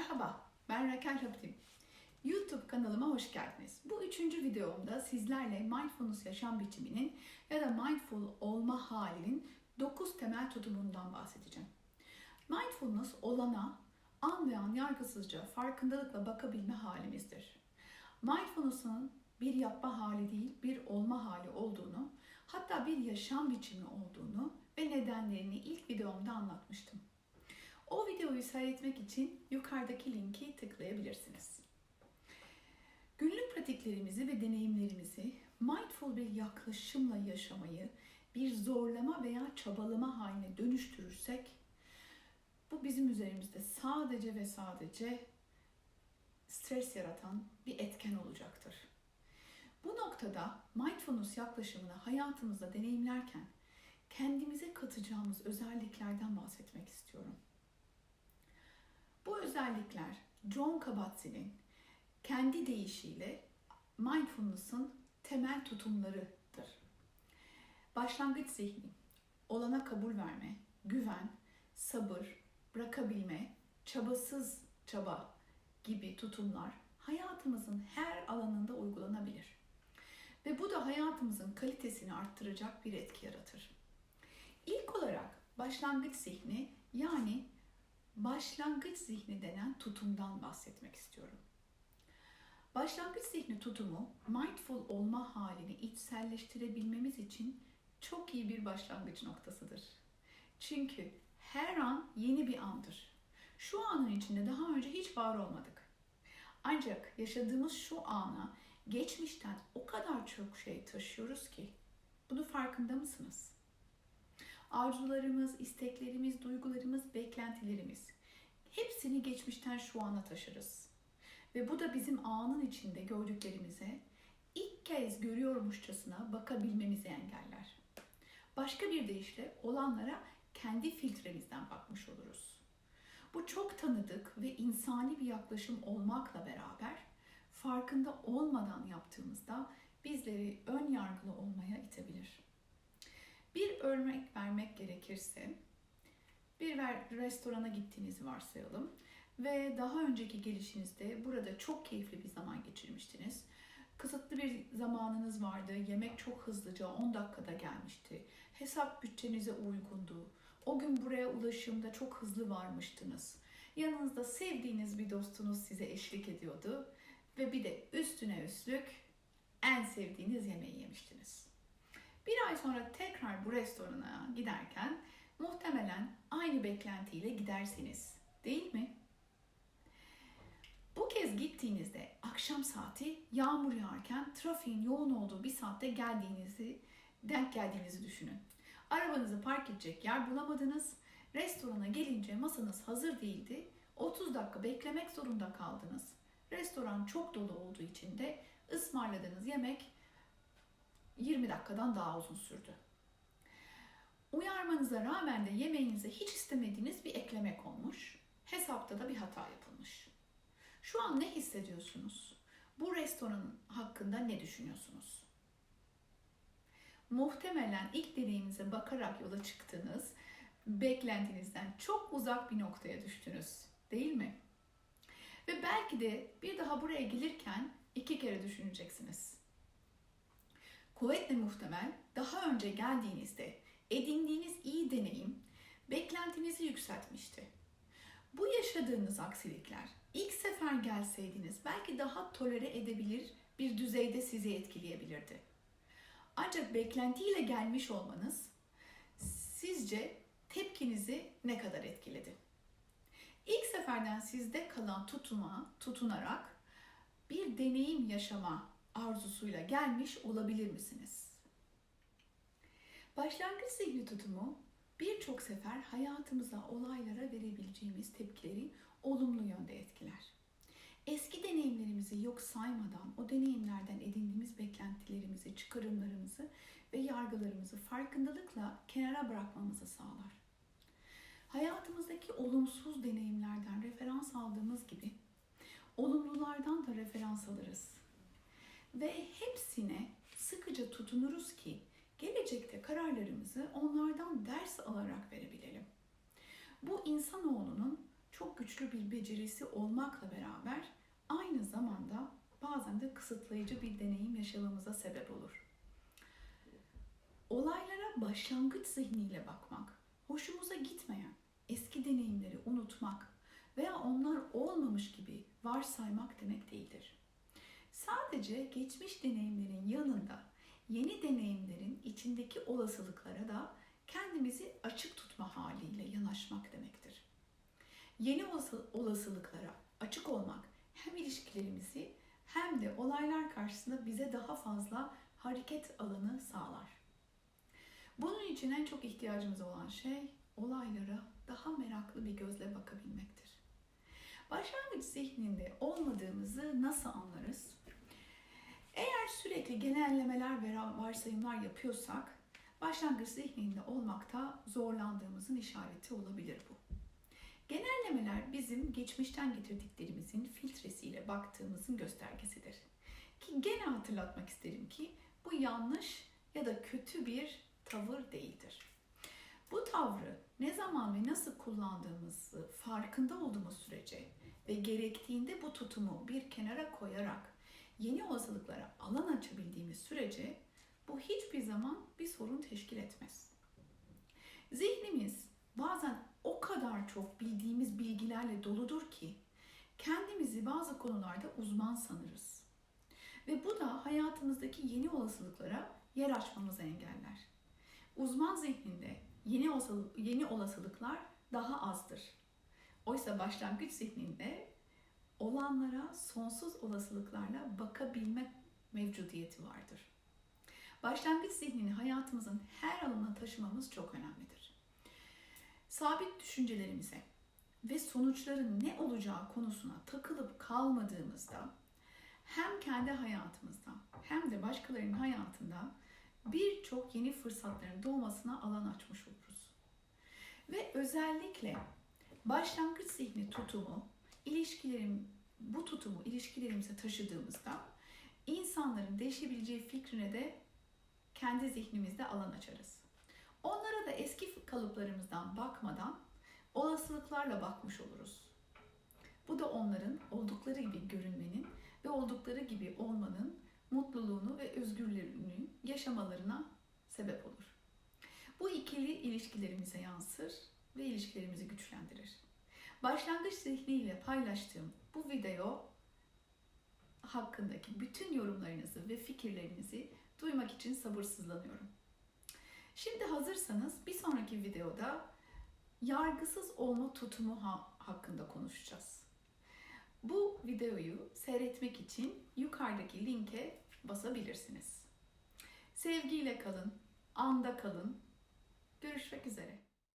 Merhaba, ben Raquel Haptim. YouTube kanalıma hoş geldiniz. Bu üçüncü videomda sizlerle mindfulness yaşam biçiminin ya da mindful olma halinin 9 temel tutumundan bahsedeceğim. Mindfulness olana an ve an yargısızca farkındalıkla bakabilme halimizdir. Mindfulness'ın bir yapma hali değil, bir olma hali olduğunu, hatta bir yaşam biçimi olduğunu ve nedenlerini ilk videomda anlatmıştım. O videoyu seyretmek için yukarıdaki linki tıklayabilirsiniz. Günlük pratiklerimizi ve deneyimlerimizi mindful bir yaklaşımla yaşamayı bir zorlama veya çabalama haline dönüştürürsek bu bizim üzerimizde sadece ve sadece stres yaratan bir etken olacaktır. Bu noktada mindfulness yaklaşımını hayatımızda deneyimlerken kendimize katacağımız özelliklerden bahsetmek istiyorum. Bu özellikler John Kabat-Zinn'in kendi deyişiyle mindfulness'ın temel tutumlarıdır. Başlangıç zihni, olana kabul verme, güven, sabır, bırakabilme, çabasız çaba gibi tutumlar hayatımızın her alanında uygulanabilir. Ve bu da hayatımızın kalitesini arttıracak bir etki yaratır. İlk olarak başlangıç zihni yani başlangıç zihni denen tutumdan bahsetmek istiyorum. Başlangıç zihni tutumu mindful olma halini içselleştirebilmemiz için çok iyi bir başlangıç noktasıdır. Çünkü her an yeni bir andır. Şu anın içinde daha önce hiç var olmadık. Ancak yaşadığımız şu ana geçmişten o kadar çok şey taşıyoruz ki bunu farkında mısınız? Arzularımız, isteklerimiz, duygularımız, beklentilerimiz hepsini geçmişten şu ana taşırız. Ve bu da bizim anın içinde gördüklerimize ilk kez görüyormuşçasına bakabilmemizi engeller. Başka bir deyişle olanlara kendi filtremizden bakmış oluruz. Bu çok tanıdık ve insani bir yaklaşım olmakla beraber farkında olmadan yaptığımızda bizleri ön yargılı olmaya itebilir. Bir örnek vermek gerekirse, bir restorana gittiğinizi varsayalım ve daha önceki gelişinizde burada çok keyifli bir zaman geçirmiştiniz. Kısıtlı bir zamanınız vardı, yemek çok hızlıca 10 dakikada gelmişti. Hesap bütçenize uygundu. O gün buraya ulaşımda çok hızlı varmıştınız. Yanınızda sevdiğiniz bir dostunuz size eşlik ediyordu ve bir de üstüne üstlük en sevdiğiniz yemeği yemiştiniz. Bir ay sonra tekrar bu restorana giderken muhtemelen aynı beklentiyle gidersiniz. Değil mi? Bu kez gittiğinizde akşam saati yağmur yağarken trafiğin yoğun olduğu bir saatte geldiğinizi denk geldiğinizi düşünün. Arabanızı park edecek yer bulamadınız. Restorana gelince masanız hazır değildi. 30 dakika beklemek zorunda kaldınız. Restoran çok dolu olduğu için de ısmarladığınız yemek 20 dakikadan daha uzun sürdü. Uyarmanıza rağmen de yemeğinize hiç istemediğiniz bir ekleme konmuş. Hesapta da bir hata yapılmış. Şu an ne hissediyorsunuz? Bu restoranın hakkında ne düşünüyorsunuz? Muhtemelen ilk deneyimize bakarak yola çıktınız, beklentinizden çok uzak bir noktaya düştünüz, değil mi? Ve belki de bir daha buraya gelirken iki kere düşüneceksiniz. Kuvvetle muhtemel daha önce geldiğinizde edindiğiniz iyi deneyim beklentinizi yükseltmişti. Bu yaşadığınız aksilikler ilk sefer gelseydiniz belki daha tolere edebilir bir düzeyde sizi etkileyebilirdi. Ancak beklentiyle gelmiş olmanız sizce tepkinizi ne kadar etkiledi? İlk seferden sizde kalan tutuma, tutunarak bir deneyim yaşama arzusuyla gelmiş olabilir misiniz? Başlangıç zihni tutumu birçok sefer hayatımıza, olaylara verebileceğimiz tepkileri olumlu yönde etkiler. Eski deneyimlerimizi yok saymadan o deneyimlerden edindiğimiz beklentilerimizi, çıkarımlarımızı ve yargılarımızı farkındalıkla kenara bırakmamızı sağlar. Hayatımızdaki olumsuz deneyimlerden referans aldığımız gibi olumlulardan da referans alırız. Ve hepsine sıkıca tutunuruz ki gelecekte kararlarımızı onlardan ders alarak verebilelim. Bu insanoğlunun çok güçlü bir becerisi olmakla beraber aynı zamanda bazen de kısıtlayıcı bir deneyim yaşamamıza sebep olur. Olaylara başlangıç zihniyle bakmak, hoşumuza gitmeyen eski deneyimleri unutmak veya onlar olmamış gibi varsaymak demek değildir. Sadece geçmiş deneyimlerin yanında yeni deneyimlerin içindeki olasılıklara da kendimizi açık tutma haliyle yanaşmak demektir. Yeni olasılıklara açık olmak hem ilişkilerimizi hem de olaylar karşısında bize daha fazla hareket alanı sağlar. Bunun için en çok ihtiyacımız olan şey olaylara daha meraklı bir gözle bakabilmektir. Başlangıç zihninde olmadığımızı nasıl anlarız? Sürekli genellemeler ve varsayımlar yapıyorsak başlangıç zihninde olmakta zorlandığımızın işareti olabilir bu. Genellemeler bizim geçmişten getirdiklerimizin filtresiyle baktığımızın göstergesidir. Ki gene hatırlatmak isterim ki bu yanlış ya da kötü bir tavır değildir. Bu tavrı ne zaman ve nasıl kullandığımızı farkında olduğumuz sürece ve gerektiğinde bu tutumu bir kenara koyarak yeni olasılıklara alan açabildiğimiz sürece bu hiçbir zaman bir sorun teşkil etmez. Zihnimiz bazen o kadar çok bildiğimiz bilgilerle doludur ki kendimizi bazı konularda uzman sanırız. Ve bu da hayatımızdaki yeni olasılıklara yer açmamızı engeller. Uzman zihninde yeni, olasılık, yeni olasılıklar daha azdır. Oysa başlangıç zihninde olanlara sonsuz olasılıklarla bakabilme mevcudiyeti vardır. Başlangıç zihnini hayatımızın her alanına taşımamız çok önemlidir. Sabit düşüncelerimize ve sonuçların ne olacağı konusuna takılıp kalmadığımızda hem kendi hayatımızda hem de başkalarının hayatında birçok yeni fırsatların doğmasına alan açmış oluruz. Ve özellikle başlangıç zihni tutumu, ilişkilerim bu tutumu ilişkilerimize taşıdığımızda insanların değişebileceği fikrine de kendi zihnimizde alan açarız. Onlara da eski kalıplarımızdan bakmadan olasılıklarla bakmış oluruz. Bu da onların oldukları gibi görünmenin ve oldukları gibi olmanın mutluluğunu ve özgürlüğünü yaşamalarına sebep olur. Bu ikili ilişkilerimize yansır ve ilişkilerimizi güçlendirir. Başlangıç zihniyle paylaştığım bu video hakkındaki bütün yorumlarınızı ve fikirlerinizi duymak için sabırsızlanıyorum. Şimdi hazırsanız bir sonraki videoda yargısız olma tutumu ha- hakkında konuşacağız. Bu videoyu seyretmek için yukarıdaki linke basabilirsiniz. Sevgiyle kalın, anda kalın. Görüşmek üzere.